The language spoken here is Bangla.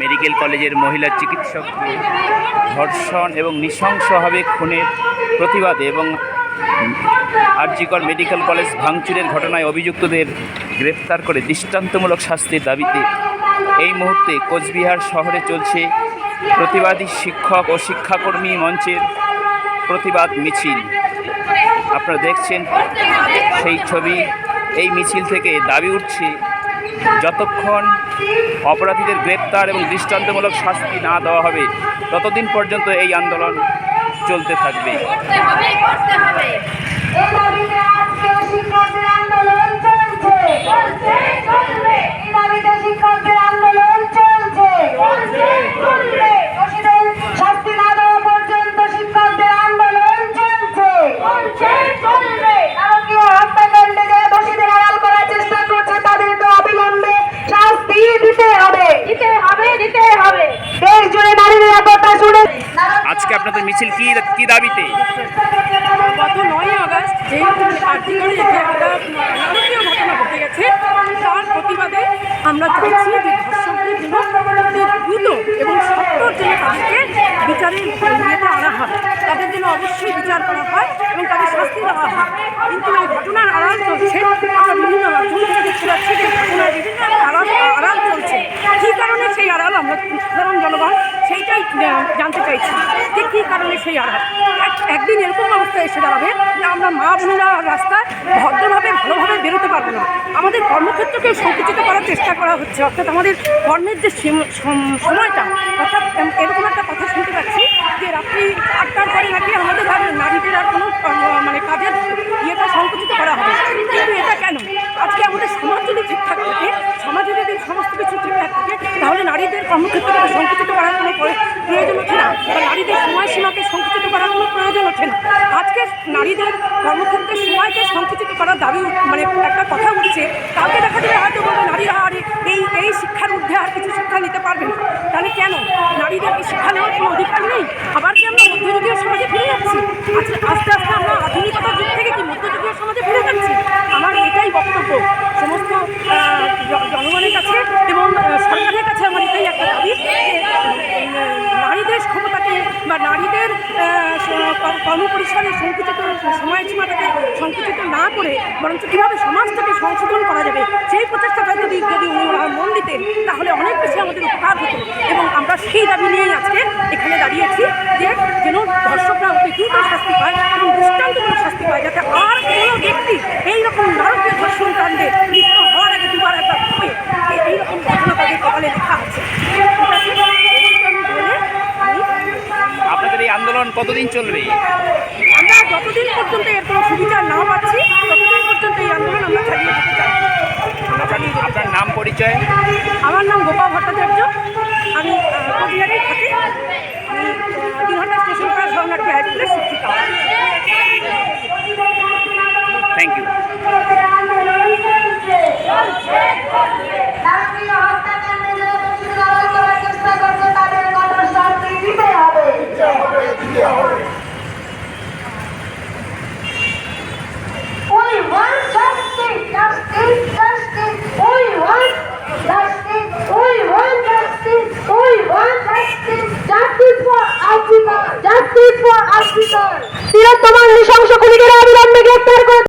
মেডিকেল কলেজের মহিলা চিকিৎসককে ধর্ষণ এবং নৃশংসভাবে খুনের প্রতিবাদে এবং আরজিকর মেডিকেল কলেজ ভাঙচুরের ঘটনায় অভিযুক্তদের গ্রেপ্তার করে দৃষ্টান্তমূলক শাস্তির দাবিতে এই মুহূর্তে কোচবিহার শহরে চলছে প্রতিবাদী শিক্ষক ও শিক্ষাকর্মী মঞ্চের প্রতিবাদ মিছিল। আপনারা দেখছেন সেই ছবি, এই মিছিল থেকে দাবি উঠছে যতক্ষণ অপরাধীদের গ্রেপ্তার এবং দৃষ্টান্তমূলক শাস্তি না দেওয়া হবে, ততদিন পর্যন্ত এই আন্দোলন চলতে থাকবে করতে হবে করতে হবে এই দাবিতে আজকে শিক্ষকদের আন্দোলন চলছে চলছে চলবে এই দাবিতে শিক্ষকদের আন্দোলন চলছে চলছে চলবে দোষীদের শাস্তি না দেওয়া পর্যন্ত শিক্ষকদের আন্দোলন চলছে চলছে চলবে নারকীয় হত্যাকাণ্ডে যে দোষীদের আড়াল করার চেষ্টা করছে তাদের তো অবিলম্বে শাস্তি দিতে হবে দিতে হবে দিতে হবে। দেশ জুড়ে নারী নিরাপত্তা শুনে আজকে আপনাদের মিছিল কি কি দাবিতে? গত নয় আগস্ট যে যে একটা নারকীয় ঘটনা ঘটে গেছে তার প্রতিবাদে আমরা চাইছি যে ধর্ষকদের জন্য দ্রুত এবং সত্তর জন্য তাদেরকে বিচারের ইয়েতে আনা হয়। তাদের জন্য অবশ্যই বিচার করা হয় এবং তাদের শাস্তি দেওয়া হয়। কিন্তু এই ঘটনার আড়াল চলছে। আমরা বিভিন্ন মাধ্যম থেকে দেখতে পাচ্ছি যে ঘটনার বিভিন্ন আড়াল চলছে কী কারণে সেই আড়াল আমরা সাধারণ জনগণ সেইটাই আহ, জানতে চাইছি যে কী কারণে সেই এক- একদিন এরকম অবস্থা এসে দাঁড়াবে যে আমরা মা বোনেরা রাস্তায় ভদ্রভাবে, ভালোভাবে বেরোতে পারব না। আমাদের কর্মক্ষেত্রকে সংকুচিত করার চেষ্টা করা হচ্ছে। অর্থাৎ আমাদের কর্মের যে সীম- সময়টা, অর্থাৎ এরকম একটা কথা শুনতে পাচ্ছি যে রাত্রি আটটার পরে নাকি আমাদের আর নারীদের আর কোনো কর্ম- মানে কাজের ইয়েটা সংকুচিত করা হবে কিন্তু এটা কেন আজকে আমাদের সমাজ যদি ঠিকঠাক থাকে যদি সমস্ত কিছু ঠিকঠাক থাকে তাহলে নারীদের কর্মক্ষেত্রকে সংকুচিত করার কোনো প্রয়োজন ওঠে না। বা নারীদের সময়সীমাকে সংকুচিত করার কোনো প্রয়োজন ওঠে না। আজকে নারীদের কর্মক্ষেত্রের সময়কে সংকুচিত করার দাবি মানে একটা কথা উঠছে, কালকে দেখা যাবে হয়তো বলবে নারীরা আর এই এই শিক্ষার ঊর্ধ্বে আর কিছু শিক্ষা নিতে পারবে না। তাহলে কেন? নারীদের কি শিক্ষা নেওয়ার কোনো অধিকার নেই? আবার কি আমরা মধ্যযুগীয় সমাজে ফিরে যাচ্ছি? আজকে আস্তে আস্তে আমরা আধুনিকতার যুগ থেকে কি মধ্যযুগীয় সমাজে ফিরে যাচ্ছি আমার এটাই বক্তব্য সমস্ত আহ, জ- জনগণের কাছে এবং আহ, সরকারের কাছে আমার এটাই একটা দাবি যে উম, নারীদের ক্ষমতাকে বা নারীদের কর্মপরিসরে সংকুচিত সময়সীমাটাকে সংকুচিত না করে বরঞ্চ কীভাবে সমাজটাকে সংশোধন করা যাবে, সেই প্রচেষ্টাটা যদি যদি মন দিতেন তাহলে অনেক বেশি আমাদের উপকার হতো। এবং আমরা সেই দাবি নিয়েই আজকে এখানে দাঁড়িয়েছি যে যেন ধর্ষকরা অতি দ্রুত শাস্তি পায় এবং দৃষ্টান্তমূলক শাস্তি পায় যাতে আর কোনো ব্যক্তি এইরকম নারকীয় ধর্ষণ কাণ্ডে লিপ্ত হওয়ার আগে দুবার একবার হবে যে এইরকম ঘটনা তাদের কপালে লেখা আছে ঠিক আছে এইটুকু আমি বলে আমি আপনাদের এই আন্দোলন কতদিন চলবে? আমরা যতদিন পর্যন্ত এর কোনো সুবিধা না পাচ্ছি ততদিন পর্যন্ত এই আন্দোলন আমরা চালিয়ে যেতে চাই। আপনার নাম পরিচয়? babaanne